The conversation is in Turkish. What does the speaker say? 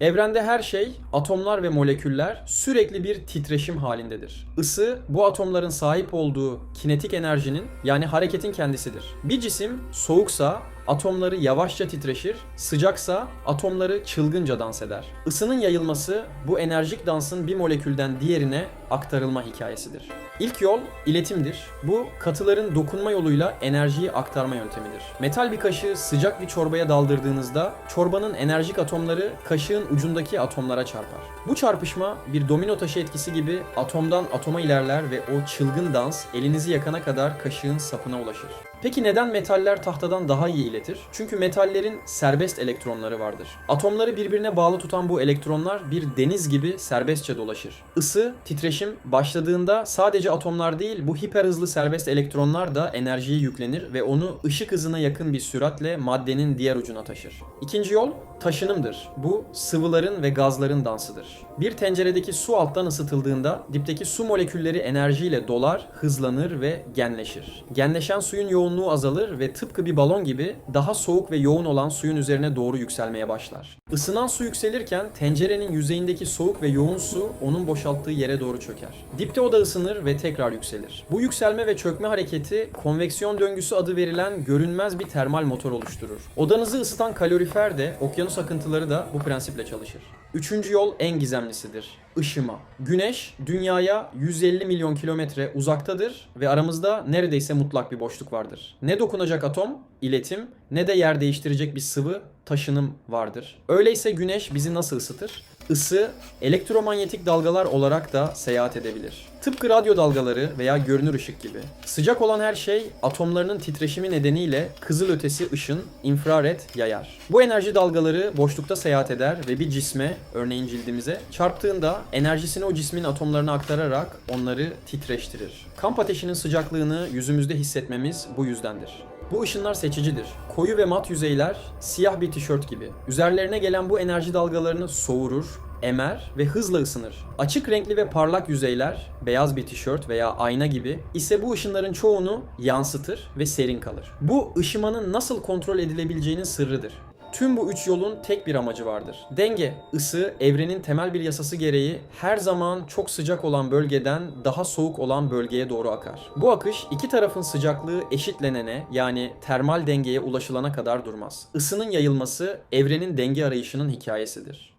Evrende her şey, atomlar ve moleküller sürekli bir titreşim halindedir. Isı bu atomların sahip olduğu kinetik enerjinin yani hareketin kendisidir. Bir cisim soğuksa atomları yavaşça titreşir, sıcaksa atomları çılgınca dans eder. Isının yayılması bu enerjik dansın bir molekülden diğerine aktarılma hikayesidir. İlk yol iletimdir. Bu katıların dokunma yoluyla enerjiyi aktarma yöntemidir. Metal bir kaşığı sıcak bir çorbaya daldırdığınızda çorbanın enerjik atomları kaşığın ucundaki atomlara çarpar. Bu çarpışma bir domino taşı etkisi gibi atomdan atoma ilerler ve o çılgın dans elinizi yakana kadar kaşığın sapına ulaşır. Peki neden metaller tahtadan daha iyi iletir? Çünkü metallerin serbest elektronları vardır. Atomları birbirine bağlı tutan bu elektronlar bir deniz gibi serbestçe dolaşır. Isı, titreşim başladığında sadece atomlar değil bu hiper hızlı serbest elektronlar da enerjiye yüklenir ve onu ışık hızına yakın bir süratle maddenin diğer ucuna taşır. İkinci yol taşınımdır. Bu sıvıların ve gazların dansıdır. Bir tenceredeki su alttan ısıtıldığında dipteki su molekülleri enerjiyle dolar, hızlanır ve genleşir. Genleşen suyun yoğunluğu azalır ve tıpkı bir balon gibi daha soğuk ve yoğun olan suyun üzerine doğru yükselmeye başlar. Isınan su yükselirken tencerenin yüzeyindeki soğuk ve yoğun su onun boşalttığı yere doğru çöker. Dipte o da ısınır ve tekrar yükselir. Bu yükselme ve çökme hareketi konveksiyon döngüsü adı verilen görünmez bir termal motor oluşturur. Odanızı ısıtan kalorifer de okyanus akıntıları da bu prensiple çalışır. Üçüncü yol en gizemlisidir. Işıma. Güneş dünyaya 150 milyon kilometre uzaktadır ve aramızda neredeyse mutlak bir boşluk vardır. Ne dokunacak atom, iletim, ne de yer değiştirecek bir sıvı, taşınım vardır. Öyleyse güneş bizi nasıl ısıtır? Isı elektromanyetik dalgalar olarak da seyahat edebilir. Tıpkı radyo dalgaları veya görünür ışık gibi. Sıcak olan her şey atomlarının titreşimi nedeniyle kızıl ötesi ışın, infrared yayar. Bu enerji dalgaları boşlukta seyahat eder ve bir cisme, örneğin cildimize, çarptığında enerjisini o cismin atomlarına aktararak onları titreştirir. Kamp ateşinin sıcaklığını yüzümüzde hissetmemiz bu yüzdendir. Bu ışınlar seçicidir. Koyu ve mat yüzeyler siyah bir tişört gibi. Üzerlerine gelen bu enerji dalgalarını soğurur, emer ve hızla ısınır. Açık renkli ve parlak yüzeyler, beyaz bir tişört veya ayna gibi ise bu ışınların çoğunu yansıtır ve serin kalır. Bu ışımanın nasıl kontrol edilebileceğinin sırrıdır. Tüm bu üç yolun tek bir amacı vardır. Denge, ısı, evrenin temel bir yasası gereği her zaman çok sıcak olan bölgeden daha soğuk olan bölgeye doğru akar. Bu akış iki tarafın sıcaklığı eşitlenene yani termal dengeye ulaşılana kadar durmaz. Isının yayılması evrenin denge arayışının hikayesidir.